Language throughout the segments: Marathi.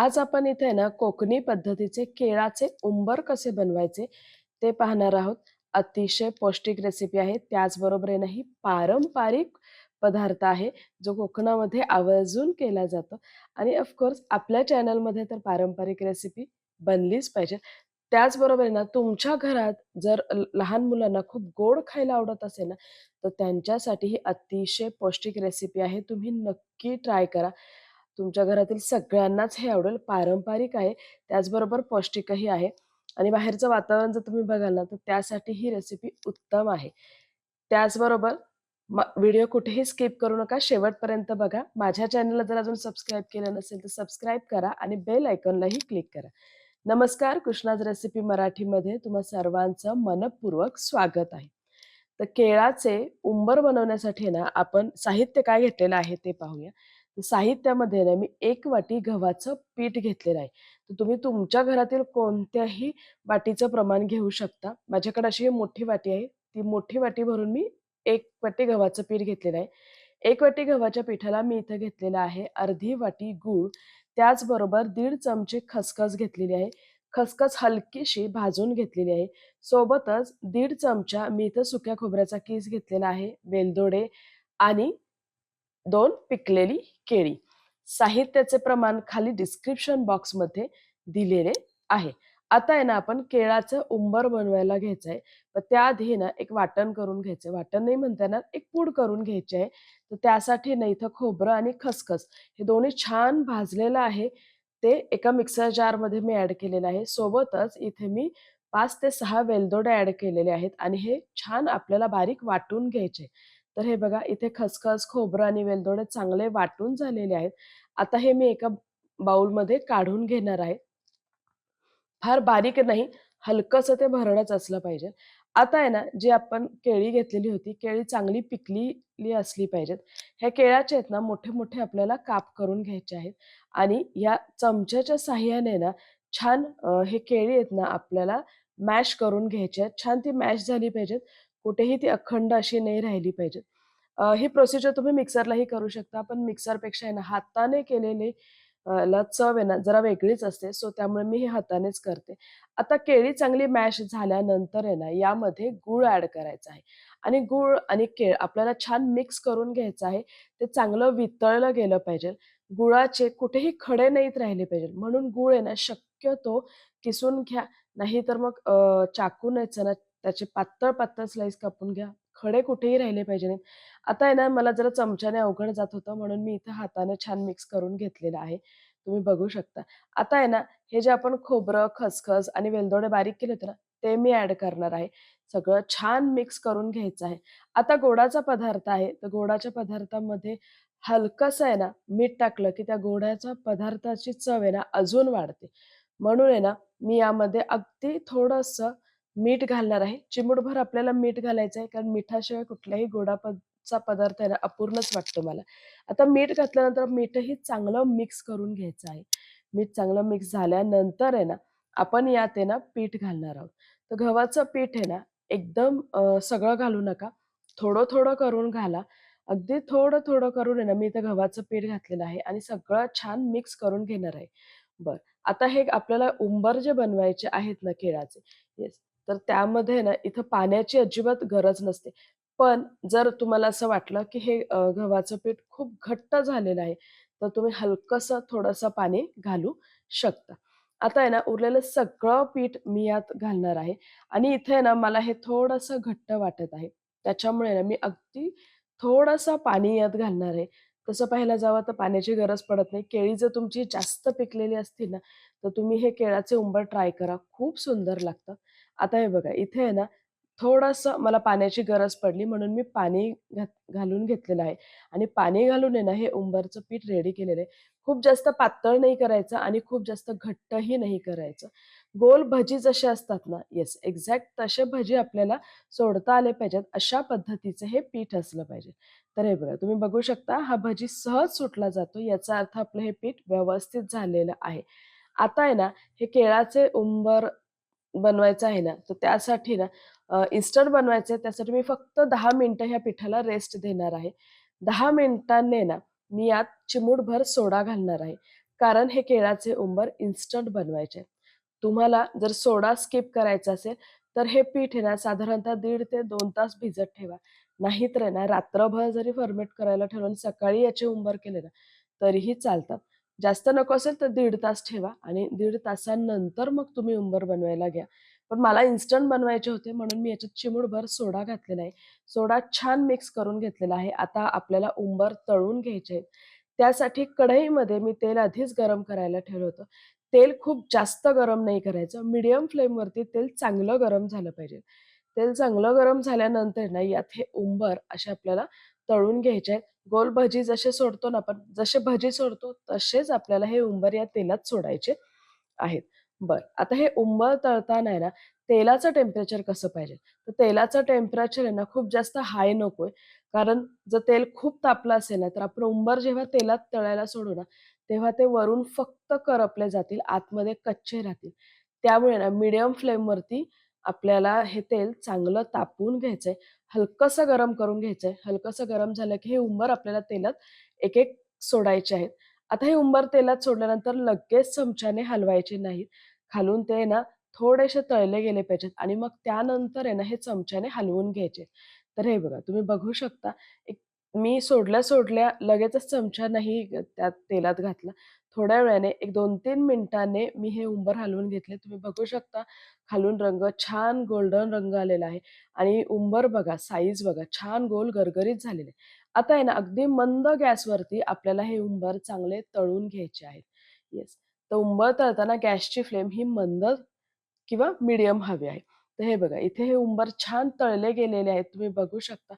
आज आपण इथे ना कोकणी पद्धतीचे केळाचे उंबर कसे बनवायचे ते पाहणार आहोत. अतिशय पौष्टिक रेसिपी आहे. त्याचबरोबर आहे ना ही पारंपरिक पदार्थ आहे, जो कोकणामध्ये आवर्जून केला जातो आणि ऑफकोर्स आपल्या चॅनलमध्ये तर पारंपरिक रेसिपी बनलीच पाहिजे. त्याचबरोबर आहे ना तुमच्या घरात जर लहान मुलांना खूप गोड खायला आवडत असेल ना, तर त्यांच्यासाठी ही अतिशय पौष्टिक रेसिपी आहे. तुम्ही नक्की ट्राय करा. तुमच्या घरातील सगळ्यांनाच हे आवडेल. पारंपरिक आहे, त्याचबरोबर पौष्टिकही आहे आणि बाहेरचं वातावरण जर तुम्ही बघाल ना, तर त्यासाठी ही रेसिपी उत्तम आहे. त्याचबरोबर व्हिडिओ कुठेही स्किप करू नका. शेवटपर्यंत बघा. माझ्या चॅनलला जर अजून सबस्क्राईब केलं नसेल, तर सबस्क्राईब करा आणि बेल आयकॉनलाही क्लिक करा. नमस्कार, कृष्णाज रेसिपी मराठीमध्ये तुम्हा सर्वांचं मनपूर्वक स्वागत आहे. तर केळाचे उंबर बनवण्यासाठी ना, आपण साहित्य काय घेतलेलं आहे ते पाहूया. साहित्यामध्ये ना, मी एक वाटी गव्हाचं पीठ घेतलेलं आहे. तर तुम्ही तुमच्या घरातील कोणत्याही वाटीचं प्रमाण घेऊ शकता. माझ्याकडे अशी मोठी वाटी आहे. ती मोठी वाटी भरून मी एक वाटी गव्हाचं पीठ घेतलेलं आहे. एक वाटी गव्हाच्या पिठाला मी इथं घेतलेलं आहे अर्धी वाटी गूळ, त्याचबरोबर दीड चमचे खसखस घेतलेली आहे. खसखस हलकीशी भाजून घेतलेली आहे. सोबतच दीड चमचा मी इथं सुक्या खोबऱ्याचा कीस घेतलेला आहे, वेलदोडे आणि दोन पिकलेली केळी. साहित्याचे प्रमाण खाली डिस्क्रिप्शन बॉक्समध्ये दिलेले आहे. आता आहे ना, आपण केळाचं उंबर बनवायला घ्यायचं आहे. तर त्याआधी ना, एक वाटण करून घ्यायचं वाटण नाही म्हणता येणार, एक पूड करून घ्यायची आहे. तर त्यासाठी ना, इथं खोबरं आणि खसखस हे दोन्ही छान भाजलेलं आहे. ते एका मिक्सर जारमध्ये मी ॲड केलेलं आहे. सोबतच इथे मी पाच ते सहा वेलदोडे ॲड केलेले आहेत आणि हे छान आपल्याला बारीक वाटून घ्यायचे. तर हे बघा इथे खसखस, खोबरं आणि वेलदोडे चांगले वाटून झालेले आहेत. आता हे मी एका बाउलमध्ये काढून घेणार आहे. फार बारीक नाही, हलकसं ते भरडच असलं पाहिजे. आता आहे ना, जी आपण केळी घेतलेली होती, केळी चांगली पिकलेली असली पाहिजेत. ह्या केळाचे आहेत ना, मोठे-मोठे आपल्याला काप करून घ्यायचे आहेत आणि या चमच्याच्या साहाय्याने ना, छान हे केळी आहेत ना, आपल्याला मॅश करून घ्यायचे आहेत. छान ती मॅश झाली पाहिजेत. कुठेही ती अखंड अशी नाही राहिली पाहिजे. ही प्रोसिजर तुम्ही मिक्सरलाही करू शकता. पण मिक्सरपेक्षा आहे ना, हाताने केलेली ला चव आहे ना, जरा वेगळीच असते. सो त्यामुळे मी हे हातानेच करते. आता केळी चांगली मॅश झाल्यानंतर आहे ना, यामध्ये गूळ ॲड करायचा आहे आणि गूळ आणि केळ आपल्याला छान मिक्स करून घ्यायचं आहे. ते चांगलं वितळलं गेलं पाहिजे. गुळाचे कुठेही खडे नाहीत राहिले पाहिजे. म्हणून गूळ आहे ना, शक्यतो किसून घ्या. नाही तर मग अ, चाकून ना, त्याचे पातळ-पातळ स्लाईस कापून घ्या. खडे कुठेही राहिले पाहिजे नाहीत. आता आहे ना, मला जरा चमच्याने अवघड जात होतं म्हणून मी इथं हाताने छान मिक्स करून घेतलेलं आहे. तुम्ही बघू शकता. आता आहे ना, हे जे आपण खोबरं, खसखस आणि वेलदोडे बारीक केले होते ना, ते मी ॲड करणार आहे. सगळं छान मिक्स करून घ्यायचं आहे. आता गोडाचा पदार्थ आहे, तर गोडाच्या पदार्थामध्ये हलकंसं आहे ना, मीठ टाकलं की त्या गोड्याच्या पदार्थाची चव आहे ना, अजून वाढते. म्हणून आहे ना, मी यामध्ये अगदी थोडंसं मीठ घालणार आहे. चिमूटभर आपल्याला मीठ घालायचं आहे, कारण मिठाशिवाय कुठल्याही गोडाचा पदार्थ आहे ना, अपूर्णच वाटतो मला. आता मीठ घातल्यानंतर मीठही चांगलं मिक्स करून घ्यायचं आहे. मीठ चांगलं मिक्स झाल्यानंतर आहे ना, आपण यात आहे ना, पीठ घालणार आहोत. तर गव्हाचं पीठ आहे ना, एकदम सगळं घालू नका. थोडं-थोडं करून घाला. अगदी थोडं-थोडं करून आहे ना, मी इथं गव्हाचं पीठ घातलेलं आहे आणि सगळं छान मिक्स करून घेणार आहे. बरं. आता हे आपल्याला उंबर जे बनवायचे आहेत ना केळाचे येस. तर त्यामध्ये ना, इथं पाण्याची अजिबात गरज नसते. पण जर तुम्हाला असं वाटलं, की हे गव्हाचं पीठ खूप घट्ट झालेलं आहे, तर तुम्ही हलकसं थोडंसं पाणी घालू शकता. आता आहे ना, उरलेलं सगळं पीठ मी यात घालणार आहे आणि इथे ना, मला हे थोडंसं घट्ट वाटत आहे. त्याच्यामुळे ना, मी अगदी थोडंसं पाणी यात घालणार आहे. तसं पाहायला जावं तर पाण्याची गरज पडत नाही. केळी जर तुमची जास्त पिकलेली असतील ना, तर तुम्ही हे केळाचे उंबर ट्राय करा. खूप सुंदर लागतं. आता हे बघा, इथे आहे ना, थोडंसं मला पाण्याची गरज पडली म्हणून मी पाणी घालून घेतलेलं आहे आणि पाणी घालून आहे ना, हे उंबरचं पीठ रेडी केलेलं आहे. खूप जास्त पातळ नाही करायचं आणि खूप जास्त घट्टही नाही करायचं. गोल भजी जसे असतात ना येस, एक्झॅक्ट तसे भजी आपल्याला सोडता आले पाहिजेत, अशा पद्धतीचं हे पीठ असलं पाहिजे. तर हे बघा, तुम्ही बघू शकता हा भजी सहज सुटला जातो. याचा अर्थ आपलं हे पीठ व्यवस्थित झालेलं आहे. आता आहे ना, हे केळाचे उंबर बनवायचं आहे ना, तर त्यासाठी ना इन्स्टंट बनवायचं आहे, त्यासाठी मी फक्त दहा मिनिटं ह्या पिठाला रेस्ट देणार आहे. दहा मिनिटांनी ना, मी यात चिमूटभर सोडा घालणार आहे. कारण हे केळाचे उंबर इन्स्टंट बनवायचे आहेत. तुम्हाला जर सोडा स्किप करायचा असेल, तर हे पीठ आहे ना साधारणतः दीड ते दोन तास भिजत ठेवा. नाहीतर आहे ना रात्रभर जरी फर्मेट करायला ठेवलं सकाळी याचे उंबर केले ना, तरीही चालतात. जास्त नको असेल तर दीड तास ठेवा आणि दीड तासानंतर मग तुम्ही उंबर बनवायला घ्या. पण मला इन्स्टंट बनवायचे होते म्हणून मी याच्यात चिमूटभर सोडा घातलेला आहे. सोडा छान मिक्स करून घेतलेला आहे. आता आपल्याला उंबर तळून घ्यायचे आहेत. त्यासाठी कढईमध्ये मी तेल आधीच गरम करायला ठेवलं होतं. तेल खूप जास्त गरम नाही करायचं. मीडियम फ्लेमवरती तेल चांगलं गरम झालं पाहिजे. तेल चांगलं गरम झाल्यानंतर ना यात हे उंबर असे आपल्याला तळून घ्यायचे आहेत. गोल भजी जसे सोडतो ना आपण, जसे भजी सोडतो तसेच आपल्याला हे उंबर या तेलात सोडायचे आहेत. बर आता हे उंबर तळताना आहे ना, तेलाचं टेम्परेचर कसं पाहिजे? तर तेलाचं टेम्परेचर आहे ना खूप जास्त हाय नकोय. कारण जर तेल खूप तापलं असेल ना, तर आपण उंबर जेव्हा तेलात तळायला सोडू ना, तेव्हा ते वरून फक्त करपले जातील, आतमध्ये कच्चे राहतील. त्यामुळे ना मीडियम फ्लेमवरती आपल्याला हे तेल चांगलं तापवून घ्यायचंय. हलकसं गरम करून घ्यायचंय. हलकसं गरम झालं की हे उंबर आपल्याला तेलात एक-एक सोडायचे आहेत. आता हे उंबर तेलात सोडल्यानंतर लगेच चमच्याने हलवायचे नाहीत. खालून ते ना थोडेसे तळले गेले पाहिजेत आणि मग त्यानंतर आहे ना हे चमच्याने हलवून घ्यायचे. तर हे बघा तुम्ही बघू शकता एक मी सोडल्या-सोडल्या लगेचच चमचा नाही त्यात तेलात घातला. थोड्या वेळाने एक 2-3 मिनिटांनी मी हे उंबर हलवून घेतले. तुम्ही बघू शकता खालून रंग छान गोल्डन रंग आलेला आहे आणि उंबर बघा, साईज बघा, छान गोल गरगरीत झालेले आहे. आता आहे ना अगदी मंद गॅसवरती आपल्याला हे उंबर चांगले तळून घ्यायचे आहेत. येस. तर उंबर तळताना गॅसची फ्लेम ही मंद किंवा मिडियम हवी आहे. तर हे बघा इथे हे उंबर छान तळले गेलेले आहेत. तुम्ही बघू शकता.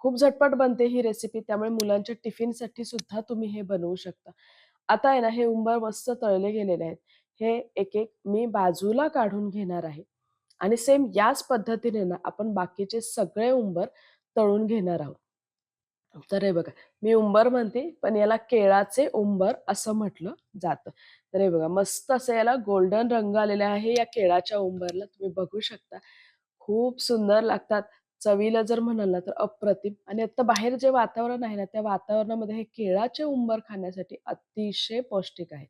खूप झटपट बनते ही रेसिपी त्यामुळे मुलांच्या टिफिनसाठी सुद्धा तुम्ही हे बनवू शकता. आता आहे ना हे उंबर मस्त तळले गेलेले आहेत. हे एक-एक मी बाजूला काढून घेणार आहे आणि सेम याच पद्धतीने ना आपण बाकीचे सगळे उंबर तळून घेणार आहोत. तर हे बघा, मी उंबर म्हणते, पण याला केळाचे उंबर असं म्हटलं जातं. तर हे बघा, मस्त असं याला गोल्डन रंग आलेला आहे या केळाच्या उंबरला. तुम्ही बघू शकता. खूप सुंदर लागतात. चवीला जर म्हणाल ना, तर अप्रतिम आणि आता बाहेर जे वातावरण आहे ना, त्या वातावरणामध्ये हे केळाचे उंबर खाण्यासाठी अतिशय पौष्टिक आहे.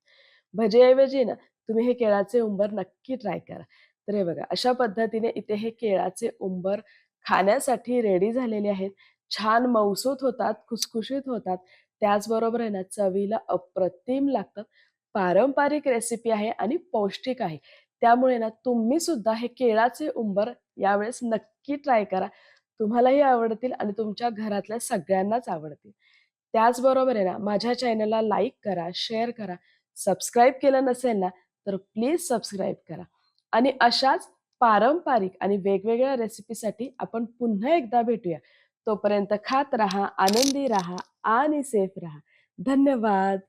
भजेऐवजी ना, तुम्ही हे केळाचे उंबर नक्की ट्राय करा. तर हे बघा, अशा पद्धतीने इथे हे केळाचे उंबर खाण्यासाठी रेडी झालेले आहेत. छान मऊसूत होतात, खुसखुशीत होतात. त्याचबरोबर आहे ना, चवीला अप्रतिम लागतात. पारंपरिक रेसिपी आहे आणि पौष्टिक आहे. त्यामुळे ना, तुम्ही सुद्धा हे केळाचे उंबर यावेळेस नक्की ट्राय करा. तुम्हालाही आवडतील आणि तुमच्या घरातल्या सगळ्यांनाच आवडतील. त्याचबरोबर आहे ना, माझ्या चॅनलला लाईक करा, शेअर करा. सबस्क्राईब केलं नसेल ना, तर प्लीज सबस्क्राईब करा आणि अशाच पारंपरिक आणि वेगवेगळ्या रेसिपीसाठी आपण पुन्हा एकदा भेटूया. तोपर्यंत खात राहा, आनंदी राहा आणि सेफ राहा. धन्यवाद.